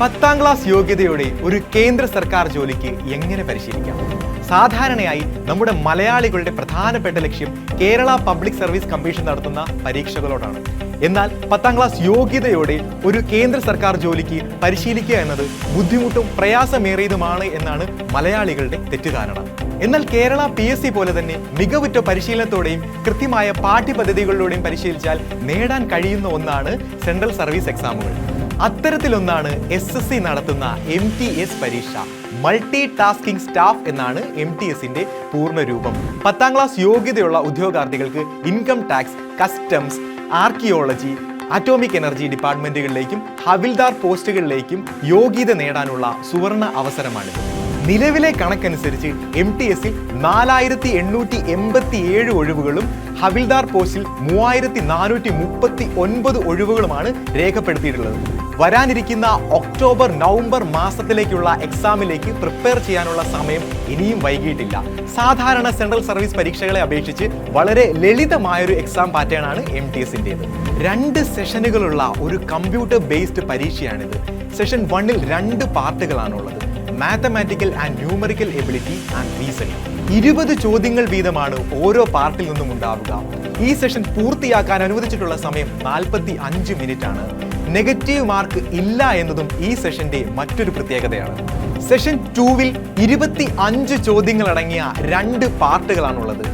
പത്താം ക്ലാസ് യോഗ്യതയോടെ ഒരു കേന്ദ്ര സർക്കാർ ജോലിക്ക് എങ്ങനെ പരിശീലിക്കാം? സാധാരണയായി നമ്മുടെ മലയാളികളുടെ പ്രധാനപ്പെട്ട ലക്ഷ്യം കേരള പബ്ലിക് സർവീസ് കമ്മീഷൻ നടത്തുന്ന പരീക്ഷകളോടാണ്. എന്നാൽ പത്താം ക്ലാസ് യോഗ്യതയോടെ ഒരു കേന്ദ്ര സർക്കാർ ജോലിക്ക് പരിശീലിക്കുക എന്നത് ബുദ്ധിമുട്ടും പ്രയാസമേറിയതുമാണ് എന്നാണ് മലയാളികളുടെ തെറ്റിദ്ധാരണ. എന്നാൽ കേരള പി എസ് സി പോലെ തന്നെ മികവുറ്റ പരിശീലനത്തോടെയും കൃത്യമായ പാഠ്യപദ്ധതികളിലൂടെയും പരിശീലിച്ചാൽ നേടാൻ കഴിയുന്ന ഒന്നാണ് സെൻട്രൽ സർവീസ് എക്സാമുകൾ. അത്തരത്തിലൊന്നാണ് എസ് എസ് സി നടത്തുന്ന എം ടി എസ് പരീക്ഷ. മൾട്ടി ടാസ്കിംഗ് സ്റ്റാഫ് എന്നാണ് എം ടി എസിന്റെ പൂർണ രൂപം പത്താം ക്ലാസ് യോഗ്യതയുള്ള ഉദ്യോഗാർത്ഥികൾക്ക് income tax customs archaeology atomic energy ഡിപ്പാർട്ട്മെന്റുകളിലേക്കും havildar പോസ്റ്റുകളിലേക്കും യോഗ്യത നേടാനുള്ള സുവർണ അവസരമാണിത് നിലവിലെ കണക്കനുസരിച്ച് എം ടി എസിൽ നാലായിരത്തി എണ്ണൂറ്റി എൺപത്തി ഏഴ് ഒഴിവുകളും ഹവിൽദാർ പോസ്റ്റിൽ മൂവായിരത്തി നാനൂറ്റി മുപ്പത്തി ഒൻപത് ഒഴിവുകളുമാണ് രേഖപ്പെടുത്തിയിട്ടുള്ളത്. വരാനിരിക്കുന്ന ഒക്ടോബർ നവംബർ മാസത്തിലേക്കുള്ള എക്സാമിലേക്ക് പ്രിപ്പയർ ചെയ്യാനുള്ള സമയം ഇനിയും വൈകിയിട്ടില്ല. സാധാരണ സെൻട്രൽ സർവീസ് പരീക്ഷകളെ അപേക്ഷിച്ച് വളരെ ലളിതമായൊരു എക്സാം പാറ്റേൺ ആണ് എം ടി എസിന്റെത്. രണ്ട് സെഷനുകളുള്ള ഒരു കമ്പ്യൂട്ടർ ബേസ്ഡ് പരീക്ഷയാണിത്. സെഷൻ വണ്ണിൽ രണ്ട് പാർട്ടുകളാണുള്ളത്. Mathematical and numerical ability and reasoning ഇരുപത് ചോദ്യങ്ങൾ വീതമാണ് ഓരോ പാർട്ടിൽ നിന്നും ഉണ്ടാവുക. ഈ സെഷൻ പൂർത്തിയാക്കാൻ അനുവദിച്ചിട്ടുള്ള സമയം നാൽപ്പത്തി അഞ്ച് മിനിറ്റ് ആണ് നെഗറ്റീവ് മാർക്ക് ഇല്ല എന്നതും ഈ സെഷന്റെ മറ്റൊരു പ്രത്യേകതയാണ്. സെഷൻ ടൂവിൽ ഇരുപത്തി അഞ്ച് ചോദ്യങ്ങൾ അടങ്ങിയ രണ്ട് പാർട്ടുകളാണുള്ളത്.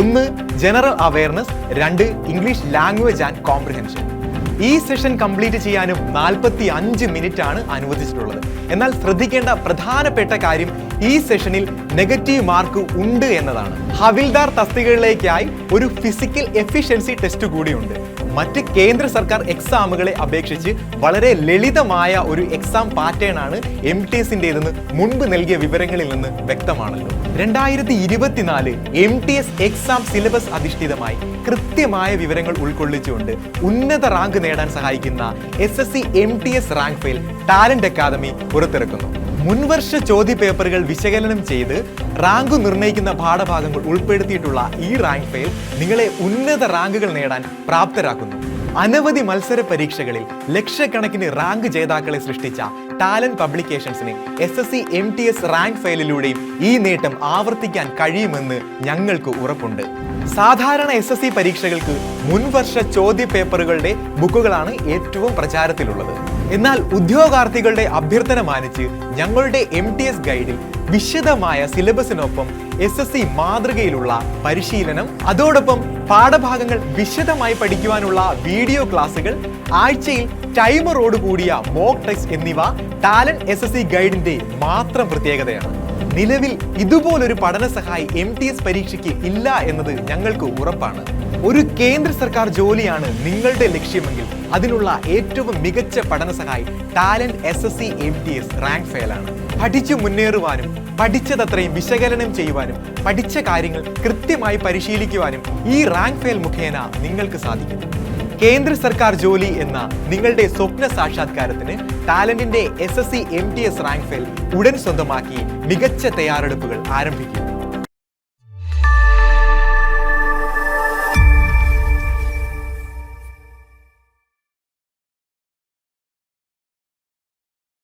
ഒന്ന് ജനറൽ അവയർനെസ് രണ്ട് ഇംഗ്ലീഷ് ലാംഗ്വേജ് ആൻഡ് കോംപ്രിഹെൻഷൻ ഈ സെഷൻ കംപ്ലീറ്റ് ചെയ്യാനും നാൽപ്പത്തി അഞ്ച് മിനിറ്റ് ആണ് അനുവദിച്ചിട്ടുള്ളത്. എന്നാൽ ശ്രദ്ധിക്കേണ്ട പ്രധാനപ്പെട്ട കാര്യം ഈ സെഷനിൽ നെഗറ്റീവ് മാർക്ക് ഉണ്ട് എന്നതാണ്. ഹവിൽദാർ തസ്തികകളിലേക്കായി ഒരു ഫിസിക്കൽ എഫിഷ്യൻസി ടെസ്റ്റ് കൂടിയുണ്ട്. മറ്റ് കേന്ദ്ര സർക്കാർ എക്സാമുകളെ അപേക്ഷിച്ച് വളരെ ലളിതമായ ഒരു എക്സാം പാറ്റേൺ ആണ് എം ടി എസിന്റെതെന്ന് മുൻപ് നൽകിയ വിവരങ്ങളിൽ നിന്ന് വ്യക്തമാണല്ലോ. രണ്ടായിരത്തി ഇരുപത്തിനാല് M T S exam syllabus അധിഷ്ഠിതമായി കൃത്യമായ വിവരങ്ങൾ ഉൾക്കൊള്ളിച്ചുകൊണ്ട് ഉന്നത റാങ്ക് നേടാൻ സഹായിക്കുന്ന S S C M T S rank file Talent Academy പുറത്തിറക്കുന്നു. മുൻവർഷ ചോദ്യ പേപ്പറുകൾ വിശകലനം ചെയ്ത് റാങ്ക് നിർണയിക്കുന്ന പാഠഭാഗങ്ങൾ ഉൾപ്പെടുത്തിയിട്ടുള്ള ഈ റാങ്ക് ഫയൽ നിങ്ങളെ ഉന്നത റാങ്കുകൾ നേടാൻ പ്രാപ്തരാക്കുന്നു. അനവധി മത്സര പരീക്ഷകളിൽ ലക്ഷക്കണക്കിന് റാങ്ക് ജേതാക്കളെ സൃഷ്ടിച്ച talent പബ്ലിക്കേഷൻസിന് S S C M T S rank ഫയലിലൂടെയും ഈ നേട്ടം ആവർത്തിക്കാൻ കഴിയുമെന്ന് ഞങ്ങൾക്ക് ഉറപ്പുണ്ട്. സാധാരണ എസ് എസ് സി പരീക്ഷകൾക്ക് മുൻവർഷ ചോദ്യ പേപ്പറുകളുടെ ബുക്കുകളാണ് ഏറ്റവും പ്രചാരത്തിലുള്ളത്. എന്നാൽ ഉദ്യോഗാർത്ഥികളുടെ അഭ്യർത്ഥന മാനിച്ച് ഞങ്ങളുടെ എം ടി എസ് ഗൈഡിൽ വിശദമായ സിലബസിനൊപ്പം എസ് എസ് സി മാതൃകയിലുള്ള പരിശീലനം അതോടൊപ്പം പാഠഭാഗങ്ങൾ വിശദമായി പഠിക്കുവാനുള്ള വീഡിയോ ക്ലാസുകൾ ആഴ്ചയിൽ ടൈമറോട് കൂടിയ മോക്ക് ടെസ്റ്റ് എന്നിവ ടാലന്റ് എസ് എസ് സി ഗൈഡിന്റെ മാത്രം പ്രത്യേകതയാണ്. നിലവിൽ ഇതുപോലൊരു പഠന സഹായി എം ടി എസ് പരീക്ഷയ്ക്ക് ഇല്ല എന്നത് ഞങ്ങൾക്ക് ഉറപ്പാണ്. ഒരു കേന്ദ്ര സർക്കാർ ജോലിയാണ് നിങ്ങളുടെ ലക്ഷ്യമെങ്കിൽ അതിനുള്ള ഏറ്റവും മികച്ച പഠന സഹായി Talent S S C M T S rank ഫെയിലാണ്. പഠിച്ചു മുന്നേറുവാനും പഠിച്ചതത്രയും വിശകലനം ചെയ്യുവാനും പഠിച്ച കാര്യങ്ങൾ കൃത്യമായി പരിശീലിക്കുവാനും ഈ റാങ്ക് ഫെയിൽ മുഖേന നിങ്ങൾക്ക് സാധിക്കും. കേന്ദ്ര സർക്കാർ ജോലി എന്ന നിങ്ങളുടെ സ്വപ്ന സാക്ഷാത്കാരത്തിന് ടാലന്റിന്റെ S S C M T S rank file ഉടൻ സ്വന്തമാക്കി മികച്ച തയ്യാറെടുപ്പുകൾ ആരംഭിക്കും.